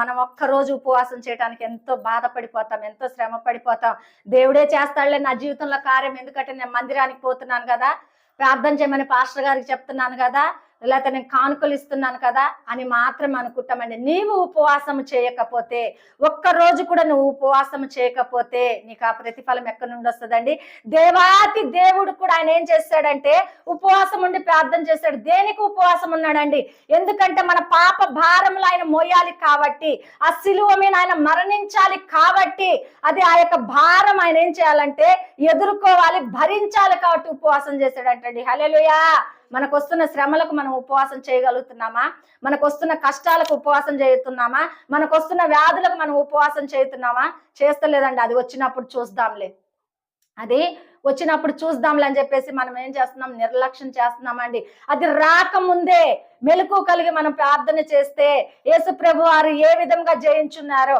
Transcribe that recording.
మనం ఒక్క రోజు ఉపవాసం చేయడానికి ఎంతో బాధపడిపోతాం ఎంతో శ్రమ పడిపోతాం. దేవుడే చేస్తాడులే నా జీవితంలో కార్యం ఎందుకంటే నేను మందిరానికి పోతున్నాను కదా. ప్రార్థన చేయమని పాస్టర్ గారికి చెప్తున్నాను కదా. లేకపోతే నేను కానుకలు ఇస్తున్నాను కదా అని మాత్రం అనుకుంటామండి. నీవు ఉపవాసం చేయకపోతే ఒక్క రోజు కూడా నువ్వు ఉపవాసం చేయకపోతే నీకు ఆ ప్రతిఫలం ఎక్కడి నుండి వస్తుందండి? దేవాతి దేవుడు కూడా ఆయన ఏం చేస్తాడంటే ఉపవాసం ఉండి ప్రార్థన చేస్తాడు. దేనికి ఉపవాసం ఉన్నాడండి? ఎందుకంటే మన పాప భారములు ఆయన మోయాలి కాబట్టి ఆ సిలువ మీద ఆయన మరణించాలి కాబట్టి అది ఆ యొక్క భారం ఆయన ఏం చేయాలంటే ఎదుర్కోవాలి భరించాలి కాబట్టి ఉపవాసం చేశాడంటండి హల్లెలూయా! మనకు వస్తున్న శ్రమలకు మనం ఉపవాసం చేయగలుగుతున్నామా? మనకు వస్తున్న కష్టాలకు ఉపవాసం చేస్తున్నామా మనకు వస్తున్న వ్యాధులకు మనం ఉపవాసం చేస్తున్నామా చేస్తలేదండి. అది వచ్చినప్పుడు చూద్దాంలే. అది వచ్చినప్పుడు చూద్దాంలే అని చెప్పేసి మనం ఏం చేస్తున్నాం? నిర్లక్ష్యం చేస్తున్నామండి. అది రాకముందే మెలకు కలిగి మనం ప్రార్థన చేస్తే యేసు ప్రభు వారు ఏ విధంగా జయించున్నారో